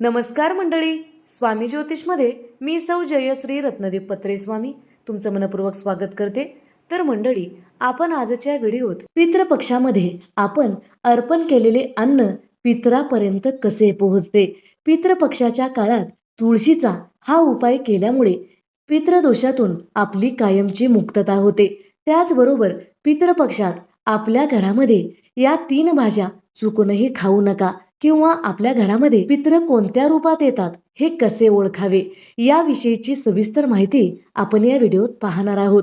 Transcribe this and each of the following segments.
नमस्कार मंडळी स्वामी ज्योतिषमध्ये मी सौ जयश्री रत्नदीप पत्रे स्वामी तुमचं मनपूर्वक स्वागत करते. तर मंडळी आपण आजच्या व्हिडिओत पितृपक्षामध्ये आपण अर्पण केलेले अन्न पितरापर्यंत कसे पोहोचते? पितृपक्षाच्या काळात तुळशीचा हा उपाय केल्यामुळे पितृदोषातून आपली कायमची मुक्तता होते. त्याचबरोबर पितृपक्षात आपल्या घरामध्ये या तीन भाज्या चुकूनही खाऊ नका. किंवा आपल्या घरामध्ये पित्र कोणत्या रूपात येतात हे कसे ओळखावे याविषयीची सविस्तर माहिती आपण या व्हिडिओत पाहणार आहोत.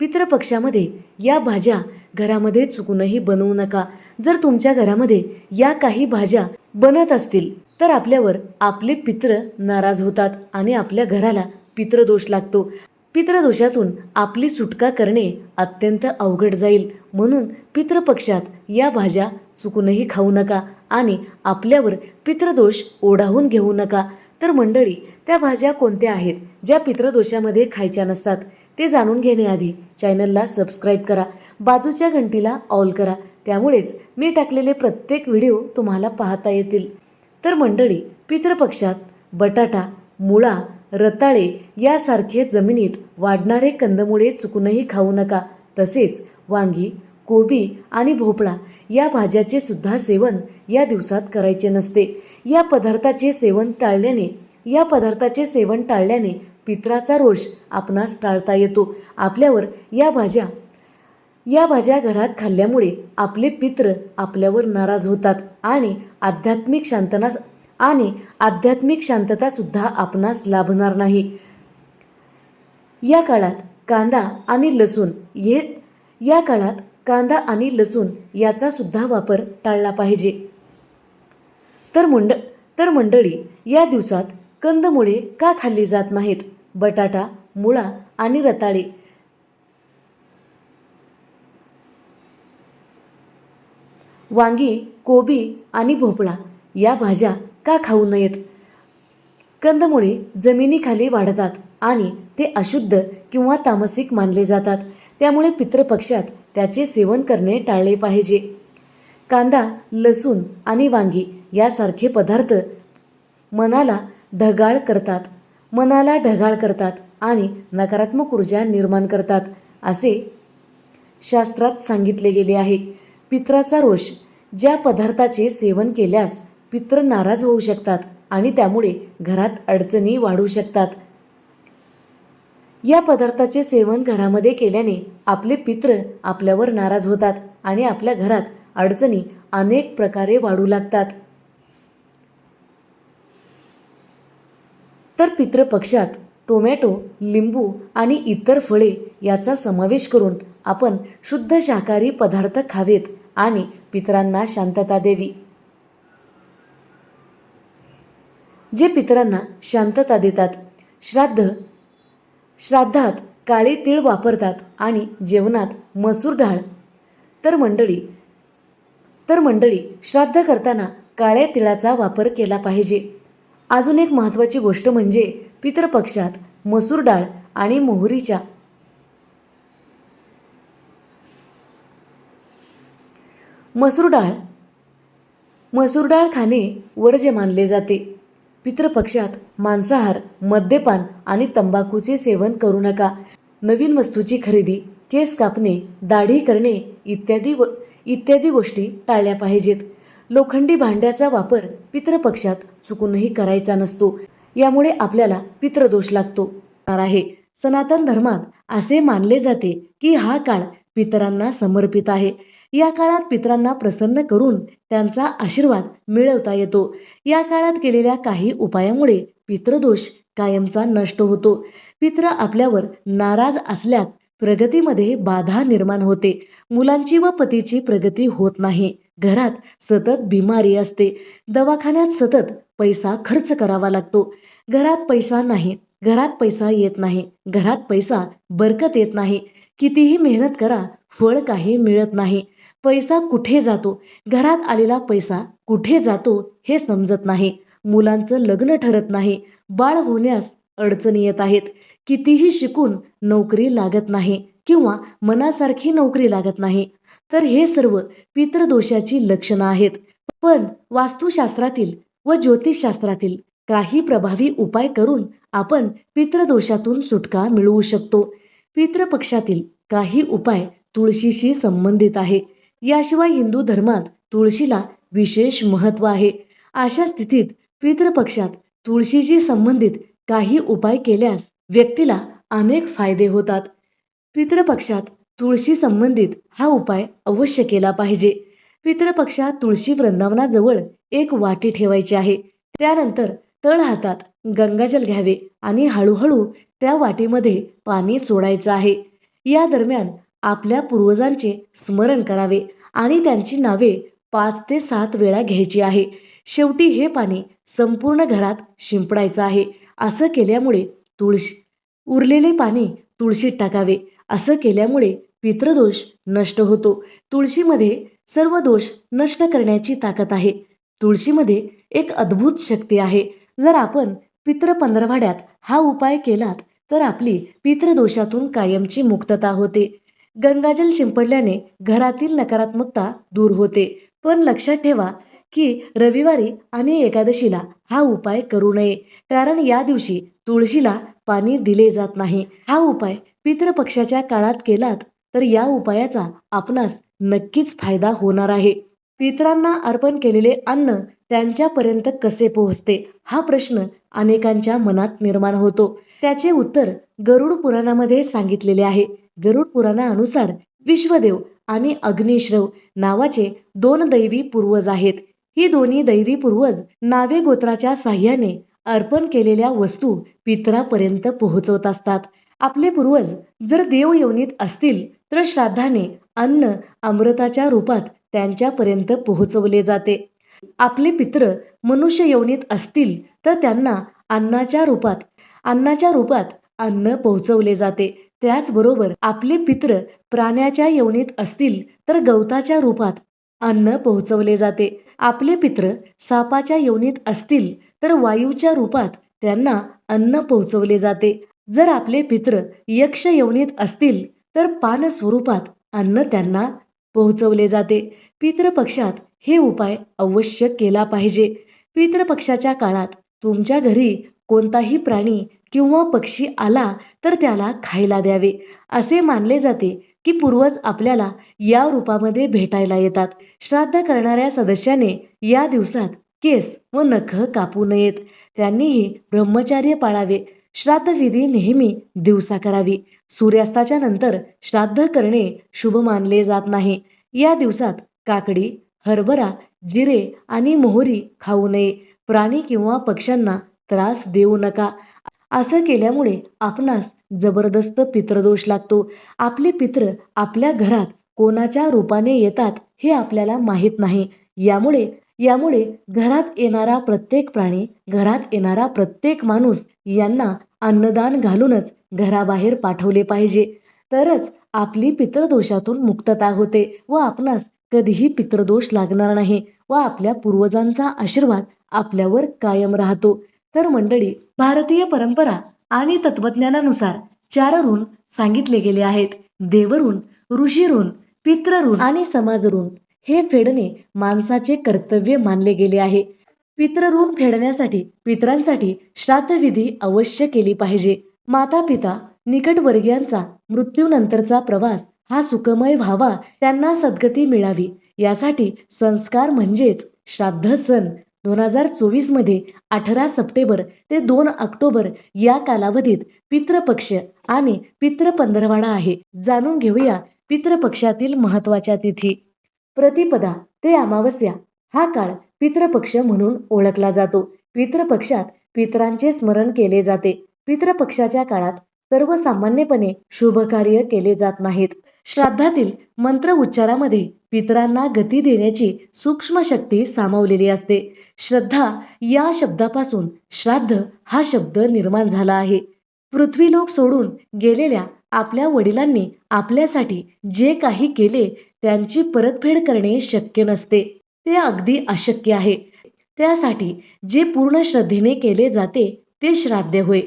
पितृपक्षामध्ये या भाज्या घरामध्ये चुकूनही बनवू नका. जर तुमच्या घरामध्ये या काही भाज्या बनत असतील तर आपल्यावर आपले पित्र नाराज होतात आणि आपल्या घराला पितृदोष लागतो. पितृदोषातून आपली सुटका करणे अत्यंत अवघड जाईल. म्हणून पितृपक्षात या भाज्या चुकूनही खाऊ नका आणि आपल्यावर पितृदोष ओढावून घेऊ नका. तर मंडळी त्या भाज्या कोणत्या आहेत ज्या पितृदोषामध्ये खायच्या नसतात ते जाणून घेण्याआधी चॅनलला सबस्क्राईब करा बाजूच्या घंटीला ऑल करा त्यामुळेच मी टाकलेले प्रत्येक व्हिडिओ तुम्हाला पाहता येतील. तर मंडळी पितृपक्षात बटाटा मुळा रताळे यासारखे जमिनीत वाढणारे कंदमुळे चुकूनही खाऊ नका. तसेच वांगी कोबी आणि भोपळा या भाज्याचे सुद्धा सेवन या दिवसात करायचे नसते. या पदार्थाचे सेवन टाळल्याने या पदार्थाचे सेवन टाळल्याने पित्राचा रोष आपणास टाळता येतो. आपल्यावर या भाज्या या भाज्या घरात खाल्ल्यामुळे आपले पित्र आपल्यावर नाराज होतात आणि आध्यात्मिक शांतना आणि आध्यात्मिक शांतता सुद्धा आपणास लाभणार नाही. या काळात कांदा आणि लसूण हे या काळात कांदा आणि लसूण याचा सुद्धा वापर टाळला पाहिजे. तर मंड तर मंडळी या दिवसात कंदमुळे का खाल्ली जात नाहीत? बटाटा मुळा आणि रताळे. वांगी कोबी आणि भोपळा या भाज्या का खाऊ नयेत? कंदमुळे जमिनीखाली वाढतात आणि ते अशुद्ध किंवा तामसिक मानले जातात. त्यामुळे पितृपक्षात त्याचे सेवन करणे टाळले पाहिजे. कांदा लसूण आणि वांगी यासारखे पदार्थ मनाला ढगाळ करतात. मनाला ढगाळ करतात आणि नकारात्मक ऊर्जा निर्माण करतात असे शास्त्रात सांगितले गेले आहे. पित्राचा रोष ज्या पदार्थाचे सेवन केल्यास पित्र नाराज होऊ शकतात आणि त्यामुळे घरात अडचणी वाढू शकतात. या पदार्थाचे सेवन घरामध्ये केल्याने आपले पित्र आपल्यावर नाराज होतात आणि आपल्या घरात अडचणी अनेक प्रकारे वाढू लागतात. तर पितृपक्षात टोमॅटो लिंबू आणि इतर फळे याचा समावेश करून आपण शुद्ध शाकाहारी पदार्थ खावेत आणि पितरांना शांतता द्यावी. जे पितरांना शांतता देतात श्राद्ध श्राद्धात काळे तीळ वापरतात आणि जेवणात मसूर डाळ. तर मंडळी तर मंडळी श्राद्ध करताना काळ्या तिळाचा वापर केला पाहिजे. अजून एक महत्त्वाची गोष्ट म्हणजे पितृपक्षात मसूर डाळ आणि मोहरीच्या मसूर डाळ. मसूर डाळ खाणे वर्ज्य मानले जाते. पितृपक्षात मांसाहार मद्यपान आणि तंबाखूचे सेवन करू नका. नवीन वस्तूची खरेदी केस कापणे दाढी करणे इत्यादी व इत्यादी गोष्टी टाळल्या पाहिजेत. लोखंडी भांड्याचा वापर पितृपक्षात चुकूनही करायचा नसतो. यामुळे आपल्याला पितृदोष लागतो. आहे. सनातन धर्मात असे मानले जाते की हा काळ पितरांना समर्पित आहे. या काळात पितरांना प्रसन्न करून त्यांचा आशीर्वाद मिळवता येतो. या काळात केलेल्या काही उपायामुळे पितृदोष कायमचा नष्ट होतो. पित्र आपल्यावर नाराज असल्यास प्रगतीमध्ये बाधा निर्माण होते. मुलांची व पतीची प्रगती होत नाही. घरात सतत बिमारी असते. दवाखान्यात सतत पैसा खर्च करावा लागतो. घरात पैसा नाही. घरात पैसा येत नाही. घरात पैसा बरकत येत नाही. कितीही मेहनत करा फळ काही मिळत नाही. पैसा कुठे जातो? घरात आलेला पैसा कुठे जातो हे समजत नाही. मुलांचं लग्न ठरत नाही. बाळ होण्यास अडचणी येत आहेत. कितीही शिकून नोकरी लागत नाही किंवा मनासारखी नोकरी लागत नाही. तर हे सर्व पितृदोषाची लक्षणं आहेत. पण वास्तुशास्त्रातील व ज्योतिषशास्त्रातील काही प्रभावी उपाय करून आपण पितृदोषातून सुटका मिळवू शकतो. पितृपक्षातील काही उपाय तुळशीशी संबंधित आहे. याशिवाय हिंदू धर्मात तुळशीला विशेष महत्त्व आहे. अशा स्थितीत पितृपक्षात तुळशीशी संबंधित काही उपाय केल्यास व्यक्तीला अनेक फायदे होतात. पितृपक्षात तुळशी संबंधित हा उपाय अवश्य केला पाहिजे. पितृपक्षात तुळशी वृंदावनाजवळ एक वाटी ठेवायची आहे. त्यानंतर तळ हातात गंगाजल घ्यावे आणि हळूहळू त्या वाटीमध्ये पाणी सोडायचं आहे. या दरम्यान आपल्या पूर्वजांचे स्मरण करावे आणि त्यांची नावे पाच ते सात वेळा घ्यायची आहे. शेवटी हे पाणी संपूर्ण घरात शिंपडायचं आहे. असं केल्यामुळे तुळशी उरलेले पाणी तुळशीत टाकावे. असं केल्यामुळे पितृदोष नष्ट होतो. तुळशीमध्ये सर्व दोष नष्ट करण्याची ताकद आहे. तुळशीमध्ये एक अद्भुत शक्ती आहे. जर आपण पितृ पंधरवाड्यात हा उपाय केलात तर आपली पितृदोषातून कायमची मुक्तता होते. गंगाजल शिंपडल्याने घरातील नकारात्मकता दूर होते. पण लक्षात ठेवा की रविवारी आणि एकादशीला हा उपाय करू नये. कारण या दिवशी तुळशीला पाणी दिले जात नाही. हा उपाय पितृपक्षाच्या काळात केलात तर या उपायाचा आपणास नक्कीच फायदा होणार आहे. पितरांना अर्पण केलेले अन्न त्यांच्यापर्यंत कसे पोहोचते? हा प्रश्न अनेकांच्या मनात निर्माण होतो. त्याचे उत्तर गरुड पुराणामध्ये सांगितलेले आहे. गरुड पुराणानुसार विश्वदेव आणि अग्निश्रव नावाचे दोन दैवी पूर्वज आहेत. ही दोन्ही दैवी पूर्वज नावे गोत्राच्या साह्याने अर्पण केलेल्या वस्तू पितरापर्यंत पोहोचवत असतात. आपले पूर्वज जर देव योनीत असतील तर श्राद्धाने अन्न अमृताच्या रूपात त्यांच्यापर्यंत पोहोचवले जाते. आपले पित्र मनुष्य योनीत असतील तर त्यांना अन्नाच्या रूपात अन्नाच्या रूपात अन्न पोहोचवले जाते. त्याचबरोबर आपले पित्र प्राण्याच्या योनीत असतील तर गवताच्या रूपात अन्न पोहोचवले जाते. आपले पित्र सापाच्या योनीत असतील तर वायूच्या रूपात त्यांना अन्न पोहोचवले जाते. जर आपले पित्र यक्ष योनीत असतील तर पान स्वरूपात अन्न त्यांना पोहोचवले जाते. पितृपक्षात हे उपाय अवश्य केला पाहिजे. पितृपक्षाच्या काळात तुमच्या घरी कोणताही प्राणी किंवा पक्षी आला तर त्याला खायला द्यावे. असे मानले जाते की पूर्वज आपल्याला या रूपामध्ये भेटायला येतात. श्राद्ध करणाऱ्या सदस्याने या दिवसात केस व नख कापू नयेत. त्यांनीही ब्रह्मचार्य पाळावे. श्राद्धविधी नेहमी दिवसा करावी. सूर्यास्ताच्या नंतर श्राद्ध करणे शुभ मानले जात नाही. या दिवसात काकडी हरभरा जिरे आणि मोहरी खाऊ नये. प्राणी किंवा पक्ष्यांना त्रास देऊ नका. असं केल्यामुळे आपणास जबरदस्त पितृदोष लागतो. आपले पित्र आपल्या घरात कोणाच्या रूपाने येतात हे आपल्याला माहीत नाही. यामुळे यामुळे घरात येणारा प्रत्येक प्राणी घरात येणारा प्रत्येक माणूस यांना अन्नदान घालूनच घराबाहेर पाठवले पाहिजे. तरच आपली पितृदोषातून मुक्तता होते व आपणास कधीही पितृदोष लागणार नाही व आपल्या पूर्वजांचा आशीर्वाद आपल्यावर कायम राहतो. तर मंडळी भारतीय परंपरा आणि तत्वज्ञानानुसार चार ऋण सांगितले गेले आहेत. देवऋण ऋषी ऋण पितृऋण आणि समाज ऋण हे फेडणे माणसाचे कर्तव्य मानले गेले आहे. पितृऋण फेडण्यासाठी पितरांसाठी श्राद्धविधी अवश्य केली पाहिजे. माता पिता निकटवर्गीयांचा मृत्यूनंतरचा प्रवास हा सुखमय व्हावा त्यांना सद्गती मिळावी. यासाठी संस्कार म्हणजेच श्राद्ध सण. दोन हजार चोवीसमध्ये अठरा सप्टेंबर ते दोन ऑक्टोबर या कालावधीत पितृपक्ष आणि पितृ पंधरवाडा आहे. जाणून घेऊया पितृपक्षातील महत्त्वाच्या तिथी. प्रतिपदा ते अमावस्या हा काळ पितृपक्ष म्हणून ओळखला जातो. पितृपक्षात पितरांचे स्मरण केले जाते. पितृपक्षाच्या काळात सर्वसामान्यपणे शुभ कार्य केले जात नाहीत. श्राद्धातील मंत्र उच्चारामध्ये पितरांना गती देण्याची सूक्ष्म शक्ती सामावलेली असते. श्रद्धा या शब्दापासून श्राद्ध हा शब्द निर्माण झाला आहे. पृथ्वीलोक सोडून गेलेल्या आपल्या वडिलांनी आपल्यासाठी जे काही केले त्यांची परतफेड करणे शक्य नसते. ते अगदी अशक्य आहे. त्यासाठी जे पूर्ण श्रद्धेने केले जाते ते श्राद्ध होय.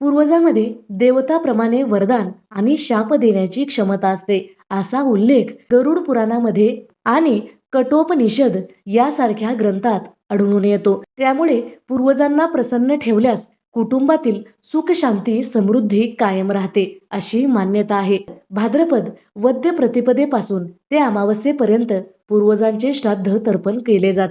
पूर्वजामध्ये देवताप्रमाणे वरदान आणि शाप देण्याची क्षमता असते असा उल्लेख गरुड पुराणामध्ये आणि कठोपनिषद यासारख्या ग्रंथात आढळून येतो. त्यामुळे पूर्वजांना प्रसन्न ठेवल्यास कुटुंबातील सुखशांती समृद्धी कायम राहते अशी मान्यता आहे. भाद्रपद वद्य प्रतिपदेपासून ते अमावस्येपर्यंत पूर्वजांचे श्राद्ध तर्पण केले जाते.